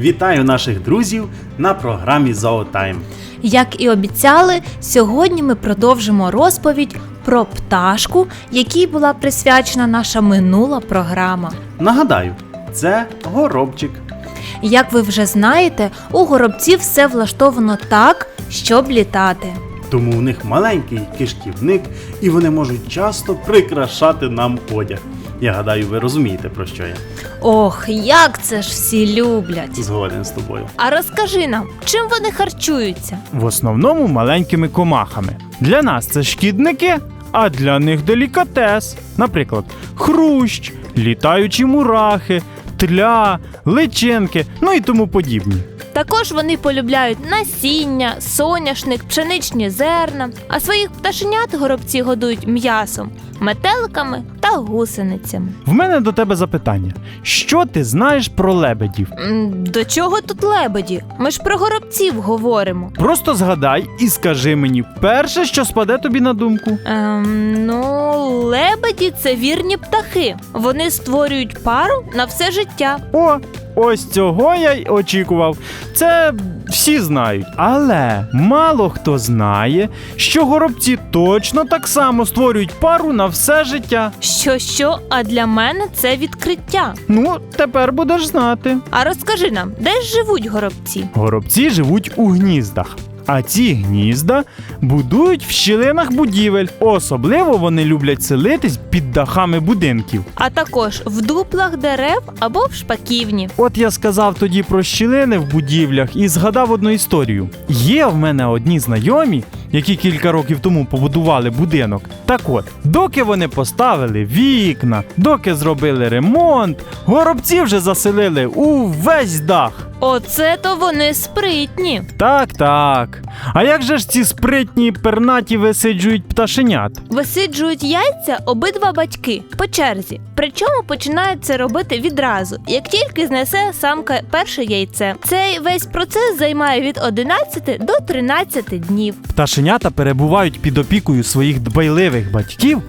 Вітаю наших друзів на програмі Зоотайм. Як і обіцяли, сьогодні ми продовжимо розповідь про пташку, якій була присвячена наша минула програма. Нагадаю, це горобчик. Як ви вже знаєте, у горобців все влаштовано так, щоб літати. Тому у них маленький кишківник, і вони можуть часто прикрашати нам одяг. Я гадаю, ви розумієте про що я. Ох, як це ж всі люблять. Згоден з тобою. А розкажи нам, чим вони харчуються? В основному маленькими комахами. Для нас це шкідники, а для них делікатес. Наприклад, хрущ, літаючі мурахи, тля, личинки, ну і тому подібні. Також вони полюбляють насіння, соняшник, пшеничні зерна, а своїх пташенят горобці годують м'ясом, метеликами та гусеницями. В мене до тебе запитання: що ти знаєш про лебедів? М, До чого тут лебеді? Ми ж про горобців говоримо. Просто згадай і скажи мені перше, що спаде тобі на думку. Ем, ну, лебеді це вірні птахи. Вони створюють пару на все життя. О, ось цього я й очікував. Це всі знають. Але мало хто знає, що горобці точно так само створюють пару на все життя. Що що, а для мене це відкриття. Ну, тепер будеш знати. А розкажи нам, де ж живуть горобці? Горобці живуть у гніздах. А ці гнізда будують в щілинах будівель. Особливо вони люблять селитись під дахами будинків. А також в дуплах дерев або в шпаківні. От я сказав тоді про щілини в будівлях і згадав одну історію. Є в мене одні знайомі, які кілька років тому побудували будинок. Так от, доки вони поставили вікна, доки зробили ремонт, горобці вже заселили увесь дах. Оце то вони спритні. Так, так. А як же ж ці спритні пернаті висиджують пташенят? Висиджують яйця обидва батьки по черзі. Причому починають це робити відразу, як тільки знесе самка перше яйце. Цей весь процес займає від 11 до 13 днів. Пташенята перебувають під опікою своїх дбайливих батьків,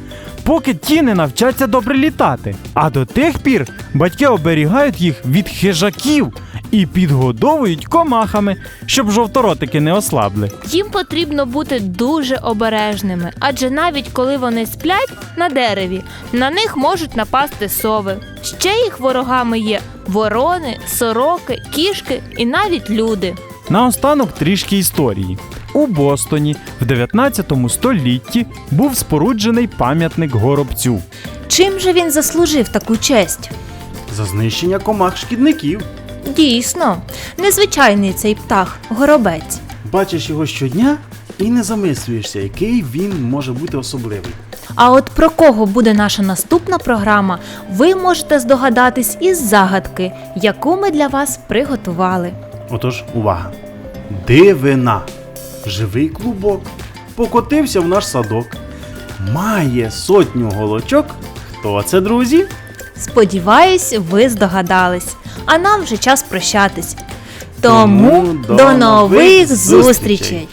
поки ті не навчаться добре літати. А до тих пір батьки оберігають їх від хижаків і підгодовують комахами, щоб жовторотики не ослабли. Їм потрібно бути дуже обережними, адже навіть коли вони сплять на дереві, на них можуть напасти сови. Ще їх ворогами є ворони, сороки, кішки і навіть люди. Наостанок трішки історії. У Бостоні в 19 столітті був споруджений пам'ятник горобцю. Чим же він заслужив таку честь? За знищення комах шкідників. Дійсно, незвичайний цей птах, горобець. Бачиш його щодня і не замислюєшся, який він може бути особливий. А от про кого буде наша наступна програма, ви можете здогадатись із загадки, яку ми для вас приготували. Отож, увага! Дивина! Живий клубок покотився в наш садок. Має сотню голочок. Хто це, друзі? Сподіваюсь, ви здогадались. А нам вже час прощатись. Тому, Тому до нових зустрічей!